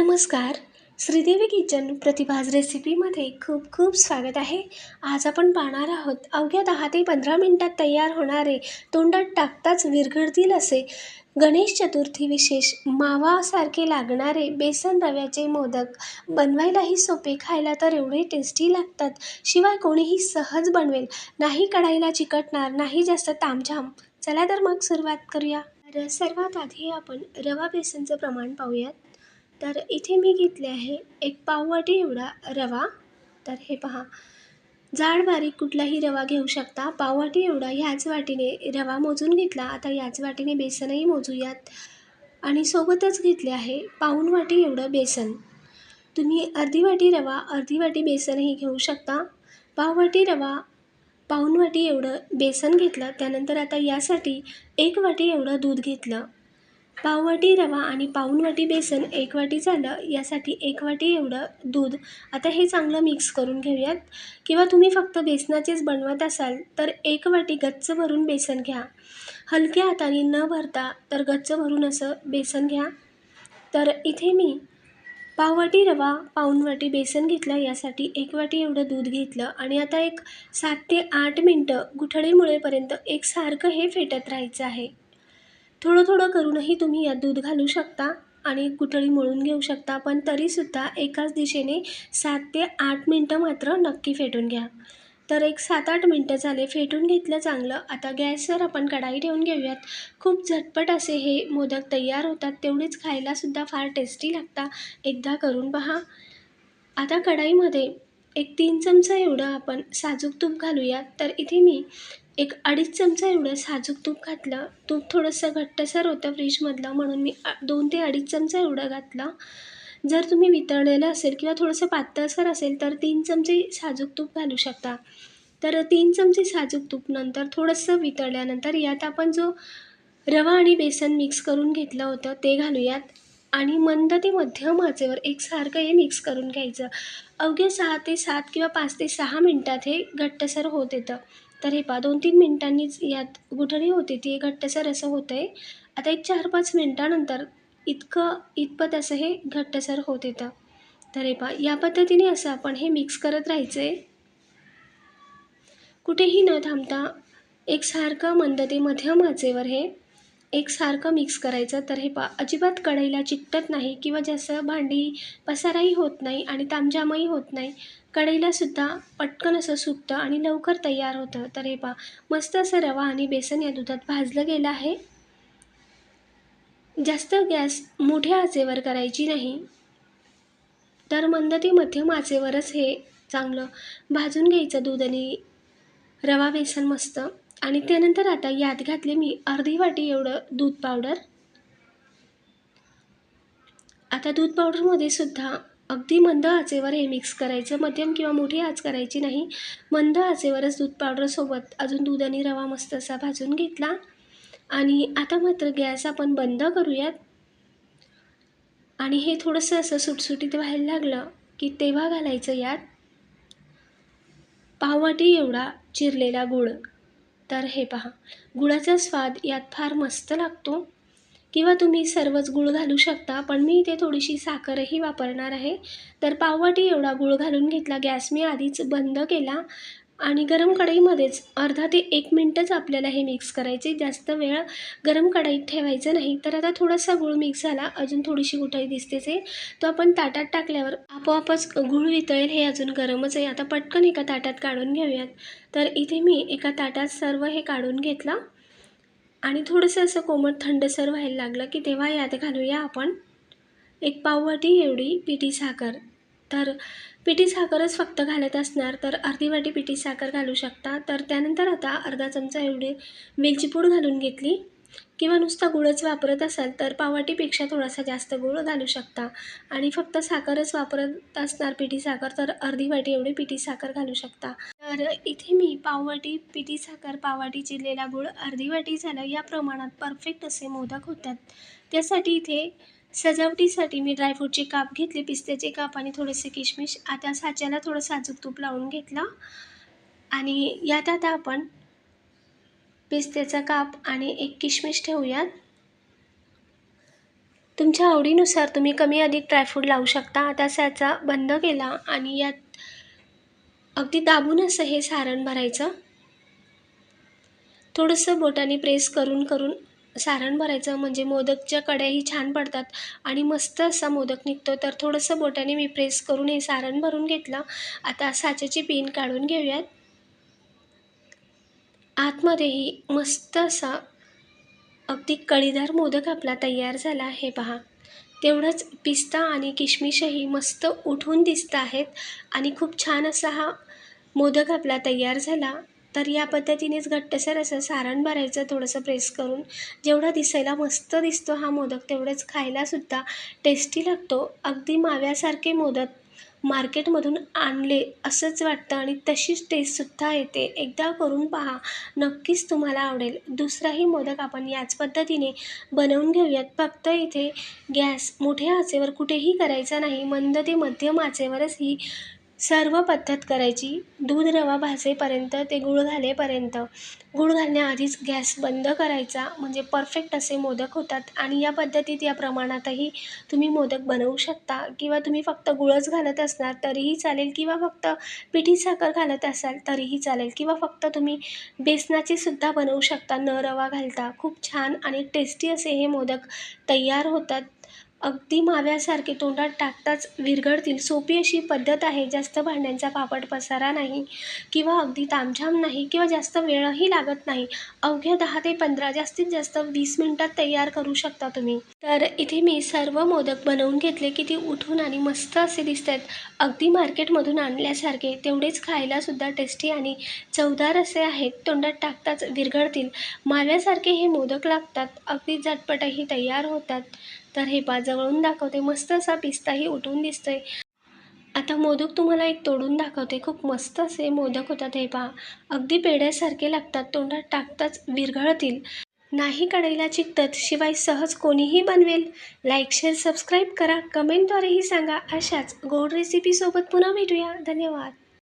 नमस्कार. श्रीदेवी किचन प्रतिभाज रेसिपीमध्ये खूप खूप स्वागत आहे. आज आपण पाहणार आहोत अवघ्या दहा ते पंधरा मिनटात तयार होणारे तोंडात टाकताच विरघळतील असे गणेश चतुर्थी विशेष मावासारखे लागणारे बेसन रव्याचे मोदक बनवायलाही सोपे खायला तर एवढे टेस्टी लागतात. शिवाय कोणीही सहज बनवेल नाही कढाईला चिकटणार नाही जास्त तामझाम. चला तर मग सुरुवात करूया. तर सर्वात आधी आपण रवा बेसनचं प्रमाण पाहूयात. तर इथे मी घेतले आहे एक पाववाटी एवढा रवा. तर हे पहा. जाड बारीक कुठलाही रवा घेऊ शकता. पाववाटी एवढा ह्याच वाटीने रवा मोजून घेतला. आता याच वाटीने बेसनही मोजूयात. आणि सोबतच घेतले आहे पाऊण वाटी एवढं बेसन. तुम्ही अर्धी वाटी रवा अर्धी वाटी बेसनही घेऊ शकता. पाववाटी रवा पाऊण वाटी एवढं बेसन घेतलं. त्यानंतर आता यासाठी एक वाटी एवढं दूध घेतलं. पाववाटी रवा आणि पाऊण वाटी बेसन एक वाटी झालं यासाठी एक वाटी एवढं दूध. आता हे चांगलं मिक्स करून घेऊयात. किंवा तुम्ही फक्त बेसनाचेच बनवत असाल तर एक वाटी गच्च भरून बेसन घ्या. हलक्या हाताने न भरता तर गच्च भरून असं बेसन घ्या. तर इथे मी पाववाटी रवा पाऊण वाटी बेसन घेतलं यासाठी एक वाटी एवढं दूध घेतलं. आणि आता एक सात ते आठ मिनटं गुठळी मुळेपर्यंत एकसारखं हे फेटत राहायचं आहे. थोडं थोडं करूनही तुम्ही यात दूध घालू शकता आणि कुठळी मळून घेऊ शकता. पण तरीसुद्धा एकाच दिशेने सात ते आठ मिनटं मात्र नक्की फेटून घ्या. तर एक सात आठ मिनटं झाले. फेटून घेतलं चांगलं. आता गॅसवर आपण कढाई ठेवून घेऊयात. खूप झटपट असे हे मोदक तयार होतात. तेवढेच खायलासुद्धा फार टेस्टी लागता. एकदा करून पहा. आता कढाईमध्ये एक तीन चमचा एवढं आपण साजूक तूप घालूयात. तर इथे मी एक अडीच चमचा एवढं साजूक तूप घातलं. तूप थोडंसं घट्टसर होतं फ्रीजमधलं म्हणून मी दोन ते अडीच चमचा एवढं घातलं. जर तुम्ही वितळलेलं असेल किंवा थोडंसं पातळसर असेल तर तीन चमचे साजूक तूप घालू शकता. तर तीन चमचे साजूक तूप नंतर थोडंसं वितळल्यानंतर यात आपण जो रवा आणि बेसन मिक्स करून घेतलं होतं ते घालूयात. आणि मंद ते मध्यम आचेवर एकसारखं हे मिक्स करून घ्यायचं. अवघ्या सहा ते सात किंवा पाच ते सहा मिनटात हे घट्टसर होत येतं. तर हे पहा दोन तीन मिनटांनीच यात गुठळी होते. ती घट्टसर असं होतं आहे आता एक चार पाच मिनटानंतर इतकं इतपत असं हे घट्टसर होत येतं. तर हे पहा या पद्धतीने असं आपण हे मिक्स करत राहायचं आहे कुठेही न थांबता एकसारखं मंद ते मध्यम आचेवर हे एकसारखं मिक्स करायचं तर हे पा अजिबात कढईला चिकटत नाही किंवा जास्त भांडी पसाराही होत नाही आणि तामजामही होत नाही. कढईलासुद्धा पटकन असं सुटतं आणि लवकर तयार होतं. तर हे पा मस्त असं रवा आणि बेसन या दुधात भाजलं गेलं आहे. जास्त गॅस मोठ्या आचेवर करायची नाही. तर मंद ते मध्यम आचेवरच हे चांगलं भाजून घ्यायचं दूध आणि रवा बेसन मस्त. आणि त्यानंतर आता यात घातले मी अर्धी वाटी एवढं दूध पावडर आता दूध पावडरमध्ये सुद्धा अगदी मंद आचेवर हे मिक्स करायचं. मध्यम किंवा मोठी आच करायची नाही. मंद आचेवरच दूध पावडरसोबत अजून दूध आणि रवा मस्त असा भाजून घेतला. आणि आता मात्र गॅस आपण बंद करूयात. आणि हे थोडंसं असं सुटसुटीत व्हायला लागलं की तेव्हा घालायचं यात. पाववाटी एवढा चिरलेला गूळ. तर हे पहा. गुळाचा स्वाद यात फार मस्त लागतो. किंवा तुम्ही सर्वच गूळ घालू शकता पण मी इथे थोडीशी साखरही वापरणार आहे. तर पाववाटी एवढा गूळ घालून घेतला गॅस मी आधीच बंद केला. आणि गरम कढईमध्येच अर्धा ते एक मिनटंच आपल्याला हे मिक्स करायचे. जास्त वेळ गरम कढईत ठेवायचं नाही. तर आता थोडासा गूळ मिक्स झाला. अजून थोडीशी कुठाई दिसतेच आहे. तो आपण ताटात टाकल्यावर आपोआपच गूळ वितळेल. हे अजून गरमच आहे. आता पटकन एका ताटात काढून घेऊयात. तर इथे मी एका ताटात सर्व हे काढून घेतलं. आणि थोडंसं असं कोमट थंडसर व्हायला लागलं की तेव्हा यात घालूया आपण एक पाववाटी एवढी पिठी साखर. तर पिठी साखरच फक्त घालत असणार तर अर्धी वाटी पिठी साखर घालू शकता. तर त्यानंतर आता अर्धा चमचा एवढी वेलची पूड घालून घेतली. किंवा नुसता गुळच वापरत असाल तर पाववाटीपेक्षा थोडासा जास्त गुळ घालू शकता. आणि फक्त साखरच वापरत असणार पिठी साखर तर अर्धी वाटी एवढी पिठी साखर घालू शकता. तर इथे मी पाववाटी पिठी साखर पाववाटी चिरलेला गुळ अर्धी वाटी झालं. या प्रमाणात परफेक्ट असे मोदक होतात. त्यासाठी इथे सजावटीसाठी मी ड्रायफ्रूटचे काप घेतले. पिस्त्याचे काप आणि थोडेसे किशमिश. आता साच्याला थोडं साजूक तूप लावून घेतलं. आणि यात आता आपण पिस्त्याचा काप आणि एक किशमिश ठेवूयात. तुमच्या आवडीनुसार तुम्ही कमी अधिक ड्रायफ्रूट लावू शकता. आता साचा बंद केला आणि यात अगदी दाबून असं हे सारण भरायचं. थोडंसं बोटाने प्रेस करून करून सारण भरायचं म्हणजे मोदकच्या कड्याही छान पडतात आणि मस्त असा मोदक निघतो. तर थोडंसं बोटाने मी प्रेस करून हे सारण भरून घेतलं. आता साच्याची पिन काढून घेऊयात. आतमध्येही मस्त असा अगदी कळीदार मोदक आपला तयार झाला. हे पहा. तेवढंच पिस्ता आणि किशमिशही मस्त उठून दिसत आहेत आणि खूप छान असा हा मोदक आपला तयार झाला. तर या पद्धतीनेच घट्टसर असं सारण भरायचं थोडंसं प्रेस करून. जेवढा दिसायला मस्त दिसतो हा मोदक तेवढंच खायलासुद्धा टेस्टी लागतो. अगदी माव्यासारखे मोदक मार्केटमधून आणले असंच वाटतं आणि तशीच टेस्टसुद्धा येते. एकदा करून पहा नक्कीच तुम्हाला आवडेल. दुसराही मोदक आपण याच पद्धतीने बनवून घेऊयात. फक्त इथे गॅस मोठ्या आचेवर कुठेही करायचा नाही. मंद ते मध्यम आचेवरच ही सर्व पद्धत करायची. दूध रवा भाजेपर्यंत ते गूळ घालेपर्यंत. गूळ घालण्याआधीच गॅस बंद करायचा. म्हणजे परफेक्ट असे मोदक होतात. आणि या पद्धतीत या प्रमाणातही तुम्ही मोदक बनवू शकता. किंवा तुम्ही फक्त गुळच घालत असणार तरीही चालेल. किंवा फक्त पिठी साखर घालत असाल तरीही चालेल. किंवा फक्त तुम्ही बेसनाचे सुद्धा बनवू शकता. न रवा घालता. खूप छान आणि टेस्टी असे हे मोदक तयार होतात. अगदी माव्यासारखे तोंडात टाकताच विरघळतील. सोपी अशी पद्धत आहे जास्त भांड्यांचा पापड पसारा नाही किंवा अगदी तामझाम नाही किंवा जास्त वेळही लागत नाही. अवघ्या दहा ते पंधरा जास्तीत जास्त वीस मिनटात तयार करू शकता तुम्ही. तर इथे मी सर्व मोदक बनवून घेतले की ती उठून आणि मस्त असे दिसत आहेत अगदी मार्केटमधून आणल्यासारखे तेवढेच खायलासुद्धा टेस्टी आणि चवदार असे आहेत. तोंडात टाकताच विरघळतील. माव्यासारखे हे मोदक लागतात. अगदी झटपटही तयार होतात. तर हे पा जवळून दाखवते. मस्त असा पिस्ताही उठून दिसतोय. आता मोदक तुम्हाला एक तोडून दाखवते. खूप मस्त असे मोदक होतात हे पहा. अगदी पेढ्यासारखे लागतात. तोंडात टाकताच विरघळतील. नाही कढईला चिकटत शिवाय सहज कोणीही बनवेल. लाईक शेअर सबस्क्राईब करा. कमेंटद्वारेही सांगा. अशाच गोड रेसिपीसोबत पुन्हा भेटूया. धन्यवाद.